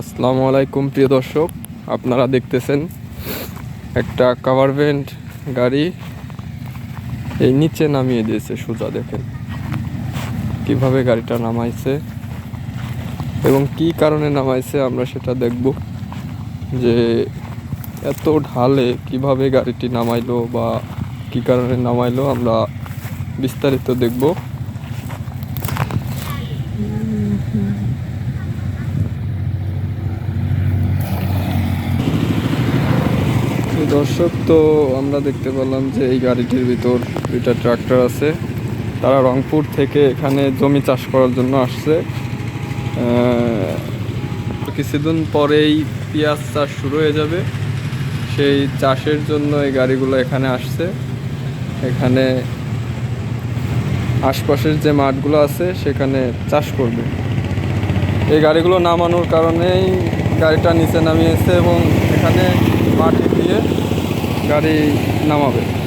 আসসালামু আলাইকুম, প্রিয় দর্শক। আপনারা দেখতেছেন একটা কাভার ভ্যান্ট গাড়ি। এই নিচে নামিয়ে দিয়েছে সোজা, দেখেন। কীভাবে গাড়িটা নামাইছে এবং কি কারণে নামাইছে আমরা সেটা দেখব। যে এত ঢালে কীভাবে গাড়িটি নামাইলো বা কি কারণে নামাইলো আমরা বিস্তারিত দেখব। দর্শক, তো আমরা দেখতে পেলাম যে এই গাড়িটির ভিতর দুইটা ট্রাক্টর আছে। তারা রংপুর থেকে এখানে জমি চাষ করার জন্য আসছে। কিছুদিন পরেই পেঁয়াজ চাষ শুরু হয়ে যাবে। সেই চাষের জন্য এই গাড়িগুলো এখানে আসছে। এখানে আশপাশের যে মাঠগুলো আছে, সেখানে চাষ করবে। এই গাড়িগুলো নামানোর কারণেই গাড়িটা নিচে নামিয়েছে এবং এখানে মাটি দিয়ে গাড়ি নামাবে।